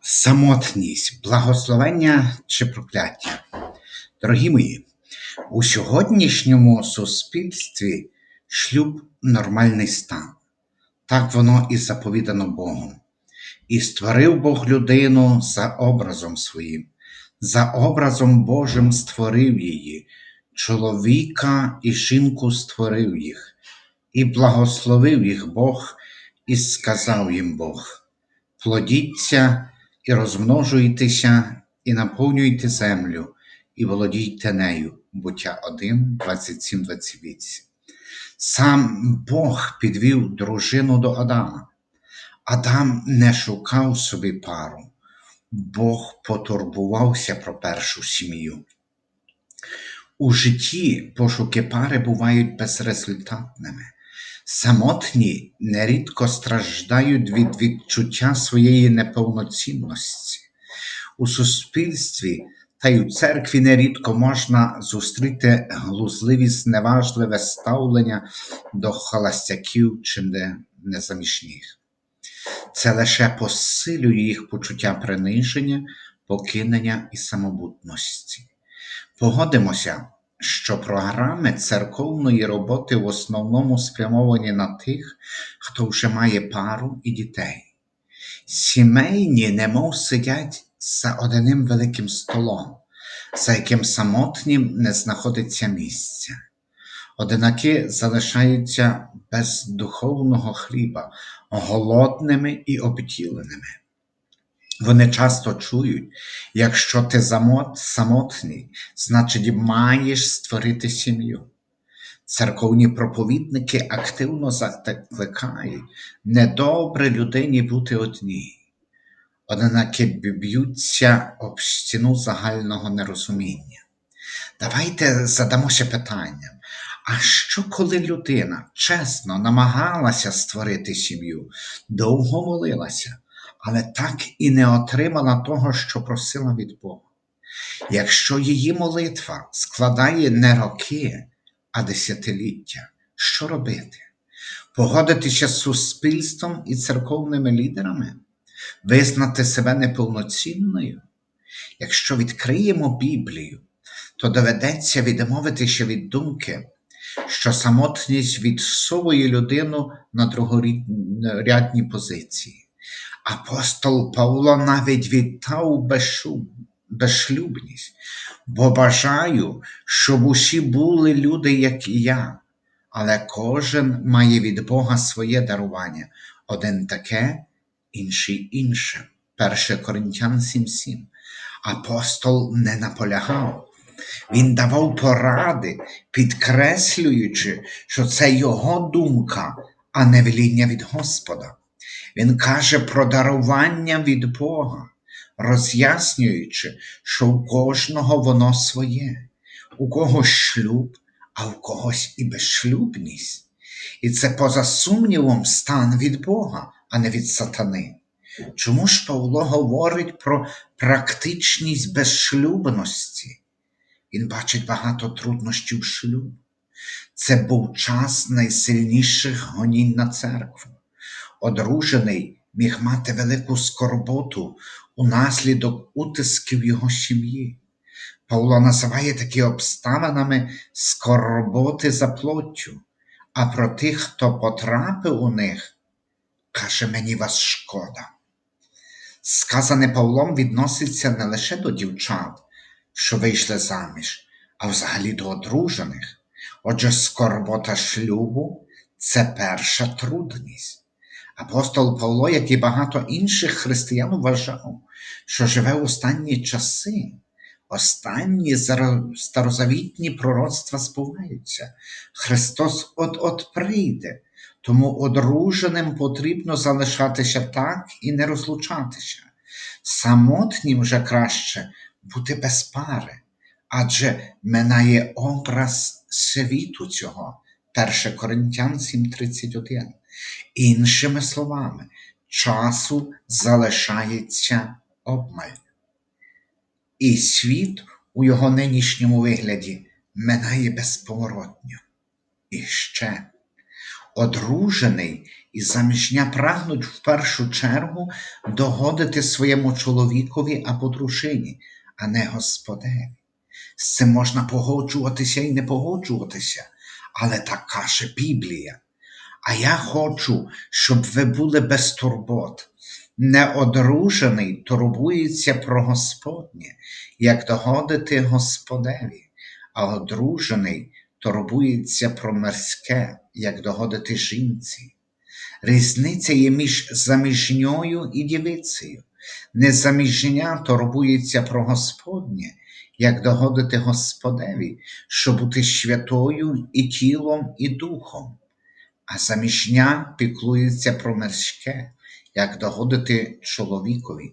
Самотність, благословення чи прокляття. Дорогі мої, у сьогоднішньому суспільстві шлюб нормальний стан. Так воно і заповідано Богом. І створив Бог людину за образом своїм, за образом Божим створив її, чоловіка і жінку створив їх, і благословив їх Бог, і сказав їм Бог: плодіться і розмножуйтеся, і наповнюйте землю, і володійте нею. Буття 1, 27, 28. Сам Бог підвів дружину до Адама. Адам не шукав собі пару, Бог потурбувався про першу сім'ю. У житті пошуки пари бувають безрезультатними. Самотні нерідко страждають від відчуття своєї неповноцінності. У суспільстві та й у церкві нерідко можна зустріти глузливі зневажливе ставлення до холостяків чи не- незаміжніх. Це лише посилює їх почуття приниження, покинення і самобутності. Погодимося, що програми церковної роботи в основному спрямовані на тих, хто вже має пару і дітей. Сімейні немов сидять за одним великим столом, за яким самотнім не знаходиться місця. Одинаки залишаються без духовного хліба, голодними і обтіленими. Вони часто чують, якщо ти замот, самотній, значить маєш створити сім'ю. Церковні проповідники активно закликають недобре людині бути одній. Однаки б'ються об стіну загального нерозуміння. Давайте задамося питанням: а що коли людина чесно намагалася створити сім'ю, довго молилася, але так і не отримала того, що просила від Бога? Якщо її молитва складає не роки, а десятиліття, що робити? Погодитися з суспільством і церковними лідерами? Визнати себе неповноцінною? Якщо відкриємо Біблію, то доведеться відмовитися від думки, що самотність відсовує людину на другорядні позиції. Апостол Павло навіть вітав безшлюбність, бо бажаю, щоб усі були люди, як і я, але кожен має від Бога своє дарування, один таке, інший інше. 1 Коринтян 7.7. Апостол не наполягав. Він давав поради, підкреслюючи, що це його думка, а не веління від Господа. Він каже про дарування від Бога, роз'яснюючи, що у кожного воно своє, у когось шлюб, а у когось і безшлюбність. І це поза сумнівом стан від Бога, а не від сатани. Чому ж Павло говорить про практичність безшлюбності? Він бачить багато труднощів шлюбу. Це був час найсильніших гонінь на церкву. Одружений міг мати велику скорботу унаслідок утисків його сім'ї. Павло називає такі обставинами скорботи за плоттю, а про тих, хто потрапив у них, каже мені вас шкода. Сказане Павлом відноситься не лише до дівчат, що вийшли заміж, а взагалі до одружених. Отже, скорбота шлюбу це перша трудність. Апостол Павло, як і багато інших християн, вважав, що живе в останні часи. Останні старозавітні пророцтва збуваються. Христос от-от прийде, тому одруженим потрібно залишатися так і не розлучатися. Самотнім вже краще бути без пари, адже минає образ світу цього. 1 Коринтян 7:31. Іншими словами, часу залишається обмаль. І світ у його нинішньому вигляді минає безповоротньо. І ще одружений і заміжня прагнуть в першу чергу догодити своєму чоловікові або дружині, а не господеві. З цим можна погоджуватися і не погоджуватися, але так каже Біблія. А я хочу, щоб ви були без турбот. Неодружений турбується про Господнє, як догодити Господеві, а одружений турбується про мирське, як догодити жінці. Різниця є між заміжньою і дівицею. Незаміжня турбується про Господнє, як догодити Господеві, щоб бути святою і тілом, і духом, а заміжня піклується про мирське, як догодити чоловікові.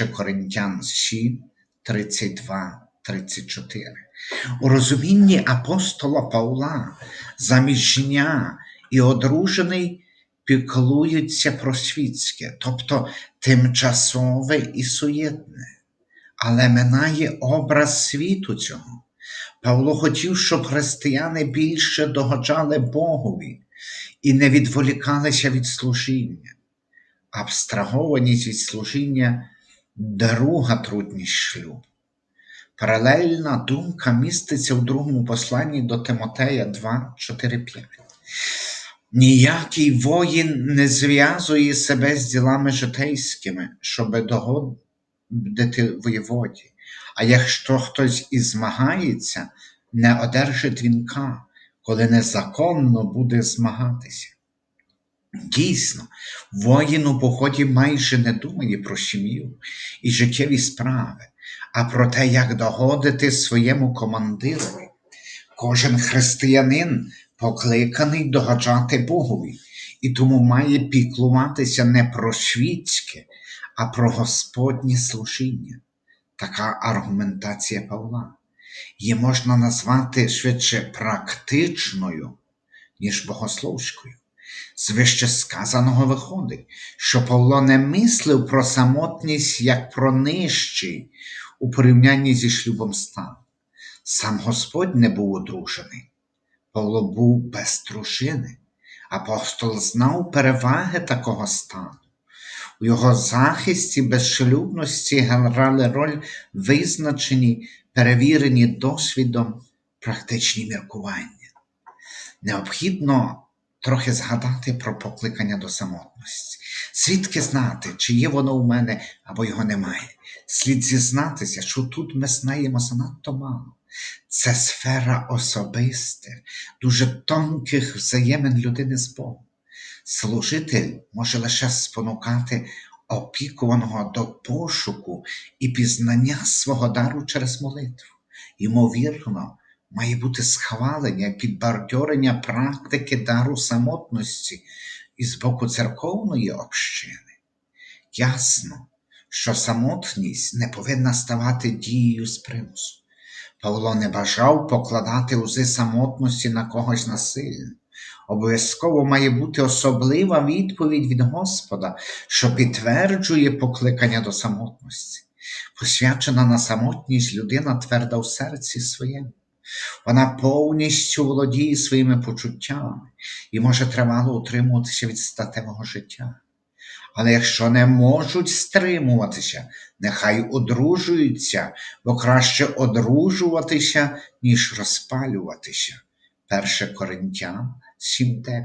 1 Коринтян 7, 32, 34. У розумінні апостола Павла заміжня і одружений піклуються про світське, тобто тимчасове і суєтне, але минає образ світу цього. Павло хотів, щоб християни більше догоджали Богові і не відволікалися від служіння. Абстрагованість від служіння друга трудність шлюбу. Паралельна думка міститься в другому посланні до Тимотея 2, 4, 5. Ніякий воїн не зв'язує себе з ділами житейськими, щоби догодити воєводі. А якщо хтось і змагається, не одержить вінка, коли незаконно буде змагатися. Дійсно, воїн у поході майже не думає про сім'ю і життєві справи, а про те, як догодити своєму командирові. Кожен християнин покликаний догоджати Богові, і тому має піклуватися не про світське, а про Господнє служіння. Така аргументація Павла. Її можна назвати швидше практичною, ніж богословською. З вище сказаного виходить, що Павло не мислив про самотність як про нижчий у порівнянні зі шлюбом стан. Сам Господь не був одружений, Павло був без дружини. Апостол знав переваги такого стану. У його захисті безшлюбності грали роль визначені, перевірені досвідом практичні міркування. Необхідно трохи згадати про покликання до самотності. Звідки знати, чи є воно у мене або його немає. Слід зізнатися, що тут ми знаємо занадто мало. Це сфера особистих, дуже тонких взаємин людини з Богом. Служитель може лише спонукати опікуваного до пошуку і пізнання свого дару через молитву. Ймовірно, має бути схвалення, підбадьорення практики дару самотності із боку церковної общини. Ясно, що самотність не повинна ставати дією з примусу. Павло не бажав покладати узи самотності на когось насильно. Обов'язково має бути особлива відповідь від Господа, що підтверджує покликання до самотності. Посвячена на самотність людина тверда в серці своєму. Вона повністю володіє своїми почуттями і може тривало утримуватися від статевого життя. Але якщо не можуть стримуватися, нехай одружуються, бо краще одружуватися, ніж розпалюватися. 1 Коринтян 7.9.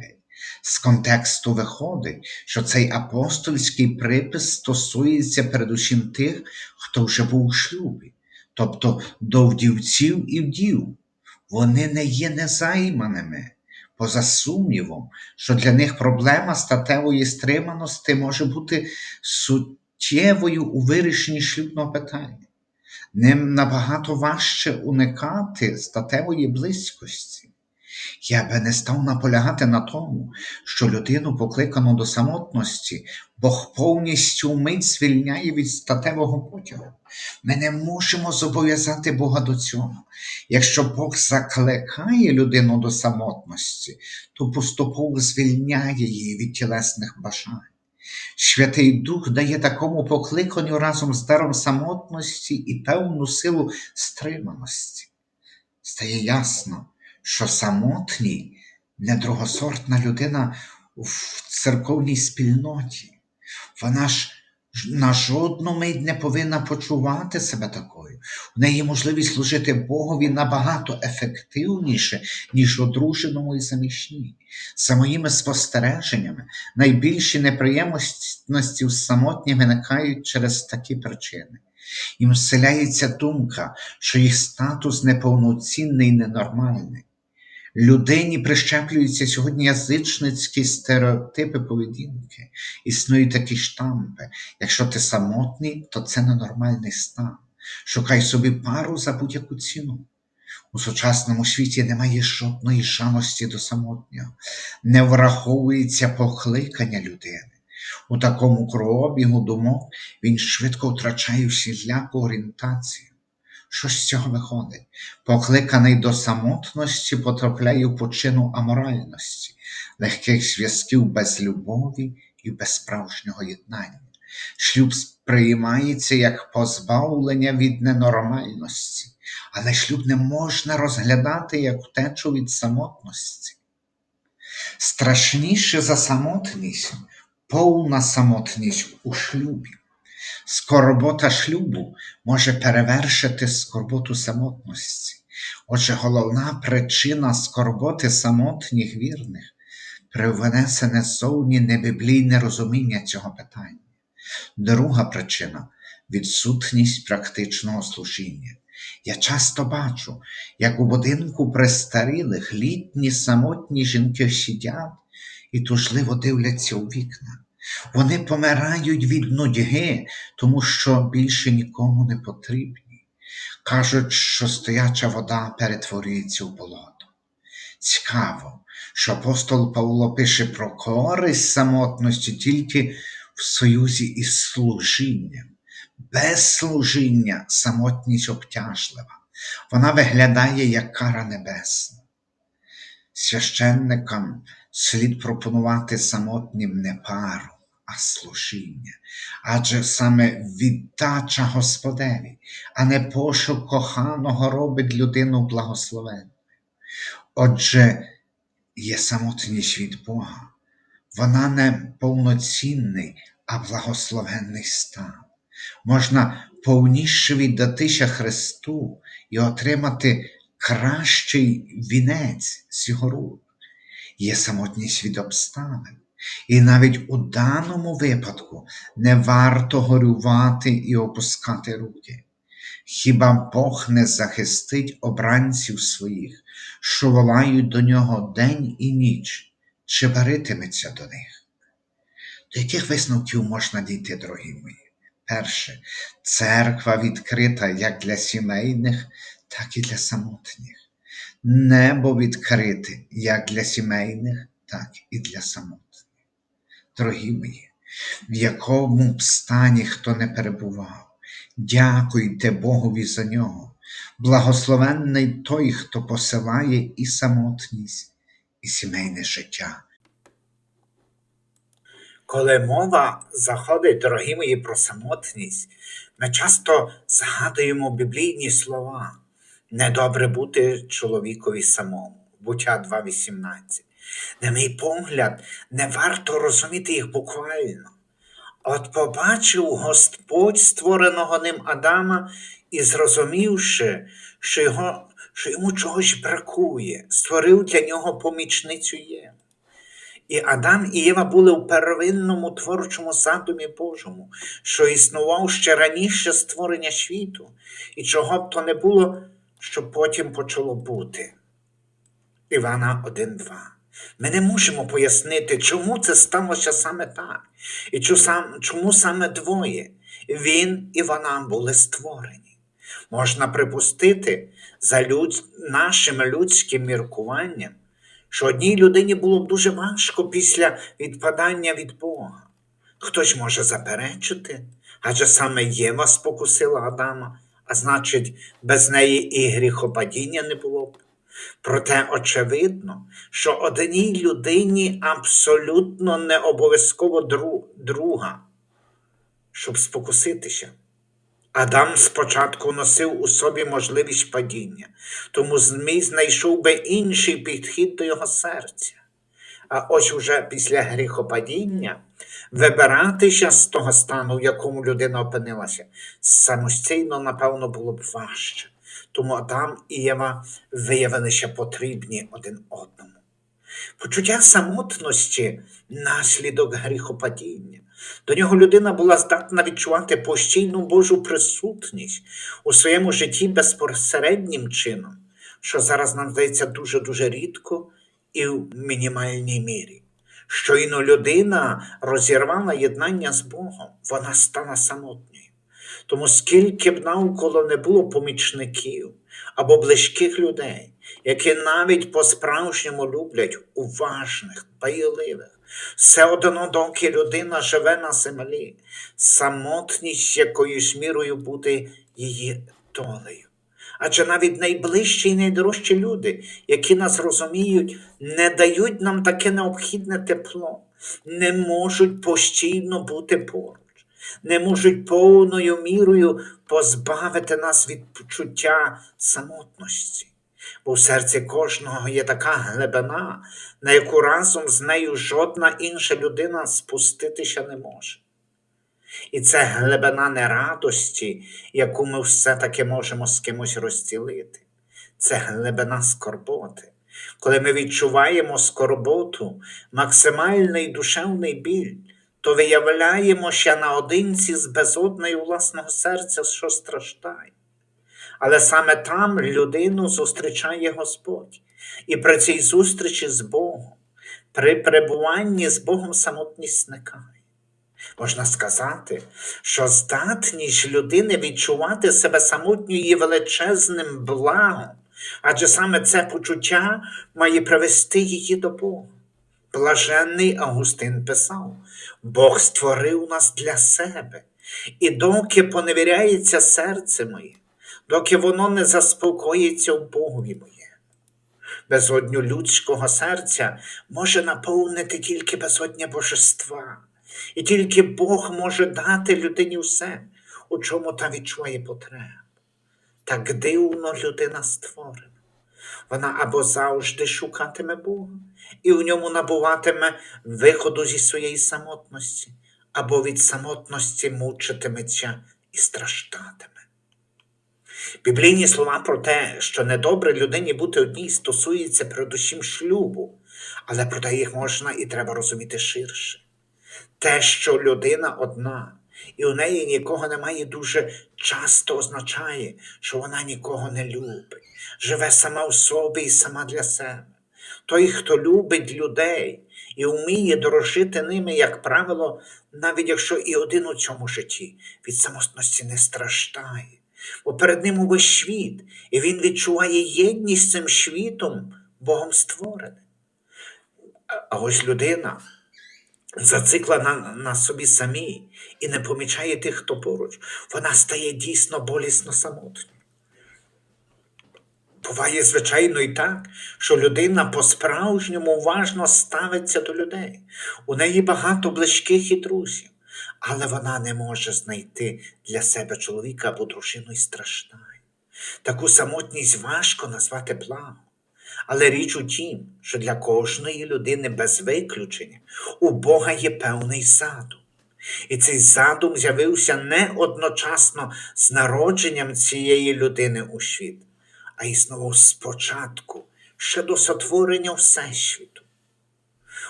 З контексту виходить, що цей апостольський припис стосується передусім тих, хто вже був у шлюбі, тобто до вдівців і вдів. Вони не є незайманими, поза сумнівом, що для них проблема статевої стриманості може бути суттєвою у вирішенні шлюбного питання. Ним набагато важче уникати статевої близькості. Я би не став наполягати на тому, що людину, покликану до самотності, Бог повністю вмить звільняє від статевого потягу. Ми не можемо зобов'язати Бога до цього. Якщо Бог закликає людину до самотності, то поступово звільняє її від тілесних бажань. Святий Дух дає такому покликанню разом з даром самотності і певну силу стриманості. Стає ясно, що самотній, не другосортна людина в церковній спільноті. Вона ж на жодну мить не повинна почувати себе такою. У неї можливість служити Богові набагато ефективніше, ніж одруженому і заміжній. За моїми спостереженнями, найбільші неприємності в самотні виникають через такі причини. Їм вселяється думка, що їх статус неповноцінний і ненормальний. Людині прищеплюються сьогодні язичницькі стереотипи поведінки. Існують такі штампи. Якщо ти самотній, то це ненормальний стан. Шукай собі пару за будь-яку ціну. У сучасному світі немає жодної жалості до самотнього, не враховується покликання людини. У такому кровообігу думок він швидко втрачає всіляку орієнтацію. Що з цього виходить? Покликаний до самотності потрапляє в почину аморальності, легких зв'язків без любові і без справжнього єднання. Шлюб сприймається як позбавлення від ненормальності, але шлюб не можна розглядати як втечу від самотності. Страшніше за самотність повна самотність у шлюбі. Скорбота шлюбу може перевершити скорботу самотності. Отже, головна причина скорботи самотніх вірних привнесене зовні небіблійне розуміння цього питання. Друга причина відсутність практичного служіння. Я часто бачу, як у будинку престарілих літні самотні жінки сидять і тужливо дивляться у вікна. Вони помирають від нудьги, тому що більше нікому не потрібні. Кажуть, що стояча вода перетворюється в болото. Цікаво, що апостол Павло пише про користь самотності тільки в союзі із служінням. Без служіння самотність обтяжлива. Вона виглядає як кара небесна. Священникам слід пропонувати самотнім не пару, а служіння. Адже саме віддача Господеві, а не пошук коханого робить людину благословенною. Отже, є самотність від Бога. Вона не повноцінний, а благословенний стан. Можна повніше віддатися Христу і отримати кращий вінець з його рук. Є самотність від обставин. І навіть у даному випадку не варто горювати і опускати руки. Хіба Бог не захистить обранців своїх, що волають до нього день і ніч, чи баритиметься до них? До яких висновків можна дійти, дорогі мої? Перше, церква відкрита як для сімейних, так і для самотніх. Небо відкрите як для сімейних, так і для самотніх. Дорогі мої, в якому б стані хто не перебував, дякуйте Богові за нього. Благословенний той, хто посилає і самотність, і сімейне життя. Коли мова заходить, дорогі мої, про самотність, ми часто згадуємо біблійні слова недобре бути чоловікові самому, буття 2.18. На мій погляд, не варто розуміти їх буквально. От побачив Господь створеного ним Адама і зрозумівши, що, його, що йому чогось бракує, створив для нього помічницю Єву. І Адам і Єва були у первинному творчому задумі Божому, що існував ще раніше створення світу, і чого б то не було, що потім почало бути. Івана 1.2. Ми не можемо пояснити, чому це сталося саме так, і чому саме двоє він і вона були створені. Можна припустити за людь... нашим людським міркуванням, що одній людині було б дуже важко після відпадання від Бога. Хтось може заперечити, адже саме Єва спокусила Адама, значить, без неї і гріхопадіння не було б. Проте очевидно, що одній людині абсолютно не обов'язково друга, щоб спокуситися. Адам спочатку носив у собі можливість падіння, тому Змій знайшов би інший підхід до його серця. А ось уже після гріхопадіння вибиратися з того стану, в якому людина опинилася, самостійно, напевно, було б важче. Тому Адам і Єва виявилися потрібні один одному. Почуття самотності наслідок гріхопадіння. До нього людина була здатна відчувати постійну Божу присутність у своєму житті безпосереднім чином, що зараз нам здається дуже-дуже рідко і в мінімальній мірі. Щойно людина розірвала єднання з Богом, вона стала самотньою. Тому скільки б навколо не було помічників або близьких людей, які навіть по-справжньому люблять уважних, байливих, все одно, доки людина живе на землі, самотність якоюсь мірою буде її долею. Адже навіть найближчі і найдорожчі люди, які нас розуміють, не дають нам таке необхідне тепло, не можуть постійно бути поруч, не можуть повною мірою позбавити нас від почуття самотності. Бо в серці кожного є така глибина, на яку разом з нею жодна інша людина спуститися не може. І це глибина не радості, яку ми все-таки можемо з кимось розділити. Це глибина скорботи. Коли ми відчуваємо скорботу, максимальний душевний біль, то виявляємо ще наодинці з безодною власного серця, що страждає. Але саме там людину зустрічає Господь. І при цій зустрічі з Богом, при перебуванні з Богом самотність зникає. Можна сказати, що здатність людини відчувати себе самотньою є величезним благом, адже саме це почуття має привести її до Бога. Блаженний Августин писав: Бог створив нас для себе, і доки поневіряється серце моє, доки воно не заспокоїться в Богові моє. Безодню людського серця може наповнити тільки безодня божества, і тільки Бог може дати людині все, у чому та відчуває потребу. Так дивно людина створена. Вона або завжди шукатиме Бога і в ньому набуватиме виходу зі своєї самотності, або від самотності мучитиметься і страждатиме. Біблійні слова про те, що недобре людині бути одній, стосується передусім шлюбу, але проте їх можна і треба розуміти ширше. Те, що людина одна, і у неї нікого немає, дуже часто означає, що вона нікого не любить, живе сама в собі і сама для себе. Той, хто любить людей і вміє дорожити ними, як правило, навіть якщо і один у цьому житті від самотності не страждає, бо перед ним увесь світ, і він відчуває єдність цим світом, Богом створений. А- А ось людина зациклена на, собі самій і не помічає тих, хто поруч, вона стає дійсно болісно самотньою. Буває, звичайно, і так, що людина по-справжньому уважно ставиться до людей. У неї багато близьких і друзів, але вона не може знайти для себе чоловіка або дружину і страждає. Таку самотність важко назвати благом. Але річ у тім, що для кожної людини без виключення у Бога є певний задум. І цей задум з'явився не одночасно з народженням цієї людини у світ, а існував спочатку, ще до сотворення Всесвіту.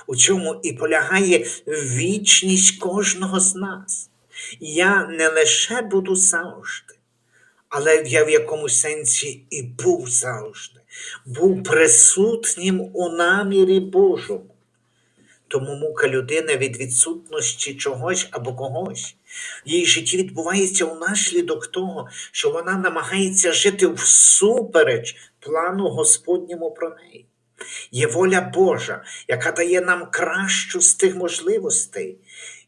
У чому і полягає вічність кожного з нас. Я не лише буду завжди, але я в якомусь сенсі і був завжди, був присутнім у намірі Божому. Тому мука людини від відсутності чогось або когось в її житті відбувається унаслідок того, що вона намагається жити всупереч плану Господньому про неї. Є воля Божа, яка дає нам кращу з тих можливостей,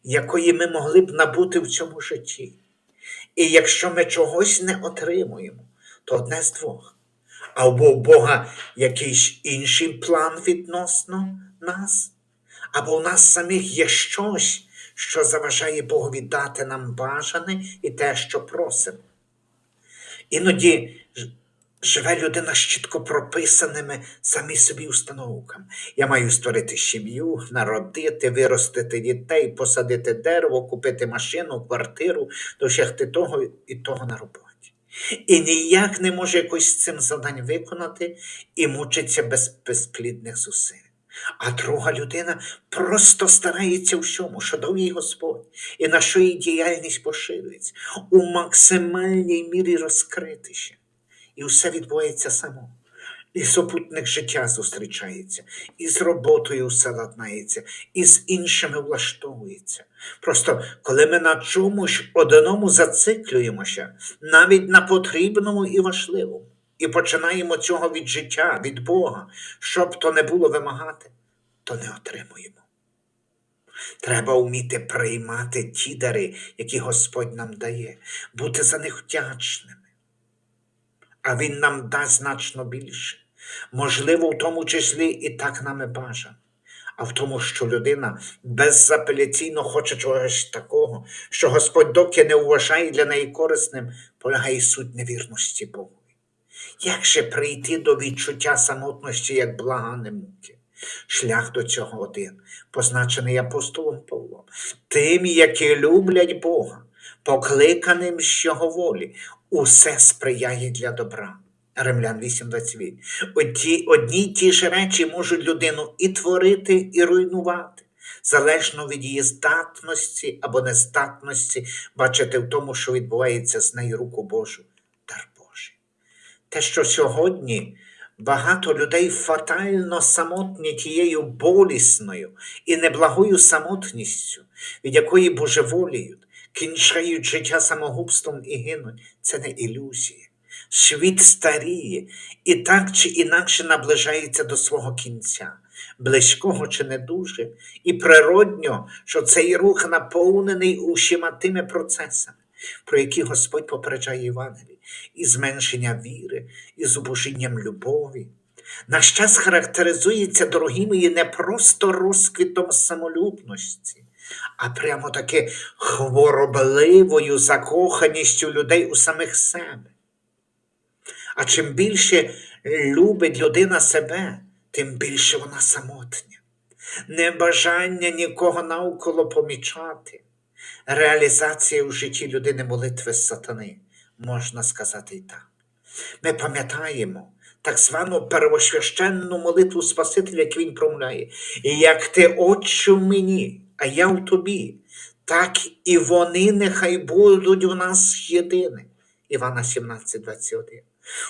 якої ми могли б набути в цьому житті. І якщо ми чогось не отримуємо, то одне з двох. Або у Бога якийсь інший план відносно нас, або у нас самих є щось, що заважає Богові дати нам бажане і те, що просимо. Іноді живе людина з чітко прописаними самі собі установками. Я маю створити сім'ю, народити, виростити дітей, посадити дерево, купити машину, квартиру, досягти того і того на роботі. І ніяк не може якось цим завдань виконати і мучиться без безплідних зусиль. А друга людина просто старається всьому, що дав Господь, і на що її діяльність поширюється, у максимальній мірі розкритися. І все відбувається само. І супутник життя зустрічається, і з роботою все ладнається, і з іншими влаштовується. Просто коли ми на чомусь одному зациклюємося, навіть на потрібному і важливому, і починаємо цього від життя, від Бога, щоб то не було вимагати, то не отримуємо. Треба вміти приймати ті дари, які Господь нам дає, бути за них вдячними. А Він нам дасть значно більше. Можливо, в тому числі і так нами бажано. А в тому, що людина безапеляційно хоче чогось такого, що Господь доки не вважає для неї корисним, полягає суть невірності Богу. Як же прийти до відчуття самотності, як блага немуки? Шлях до цього один, позначений апостолом Павлом, тим, які люблять Бога, покликаним з його волі, усе сприяє для добра. Римлян 8.28. Одні, й ті ж речі можуть людину і творити, і руйнувати, залежно від її здатності або нездатності бачити в тому, що відбувається з нею руку Божу, дар Божий. Те, що сьогодні багато людей фатально самотні тією болісною і неблагою самотністю, від якої божеволіють, кінчають життя самогубством і гинуть, це не ілюзія. Світ старіє і так чи інакше наближається до свого кінця, близького чи не дуже, і природньо, що цей рух наповнений усіма тими процесами, про які Господь попереджає Євангелії, і зменшення віри, і зубожінням любові. Наш час характеризується, дорогі мої, не просто розквітом самолюбності, а прямо таки хворобливою закоханістю людей у самих себе. А чим більше любить людина себе, тим більше вона самотня. Небажання нікого навколо помічати. Реалізація у житті людини молитви сатани, можна сказати і так. Ми пам'ятаємо так звану первосвященну молитву Спасителя, як він промовляє. Як ти, Отче, в мені, а я в тобі, так і вони нехай будуть у нас єдині. Івана 17, 21.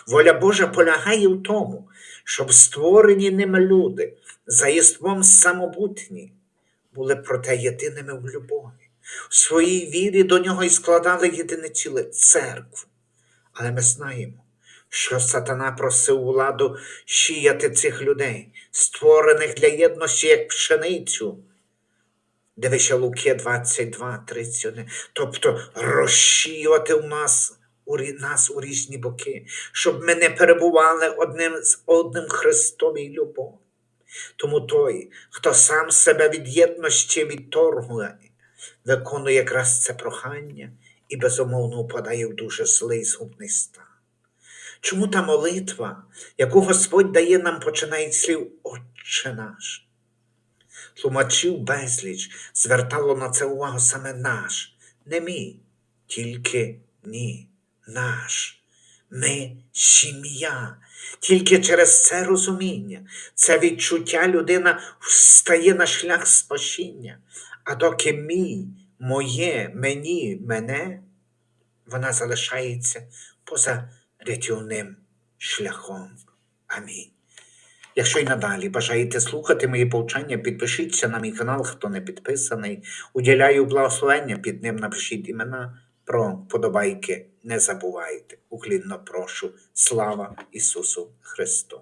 Воля Божа полягає в тому, щоб створені ним люди за єством самобутні були проте єдиними в любові. В своїй вірі до нього і складали єдине ціле церкву. Але ми знаємо, що сатана просив владу щіяти цих людей, створених для єдності як пшеницю. Дивися Луки 22, 31. Тобто розшіювати в нас у нас у різні боки, щоб ми не перебували одним з одним Христовій любові. Тому той, хто сам себе від єдності відторгує, виконує якраз це прохання і безумовно впадає в дуже злий згубний стан. Чому та молитва, яку Господь дає нам, починає слів Отче наш? Тлумачів безліч звертало на це увагу саме наш, не мій, тільки ні, наш. Ми сім'я. Тільки через це розуміння, це відчуття людина встає на шлях спасіння. А доки мій, моє, мені, мене, вона залишається поза рятівним шляхом. Амінь. Якщо й надалі бажаєте слухати мої повчання, підпишіться на мій канал, хто не підписаний. Уділяю благословення, під ним напишіть імена про вподобайки. Не забувайте. Уклінно прошу. Слава Ісусу Христу!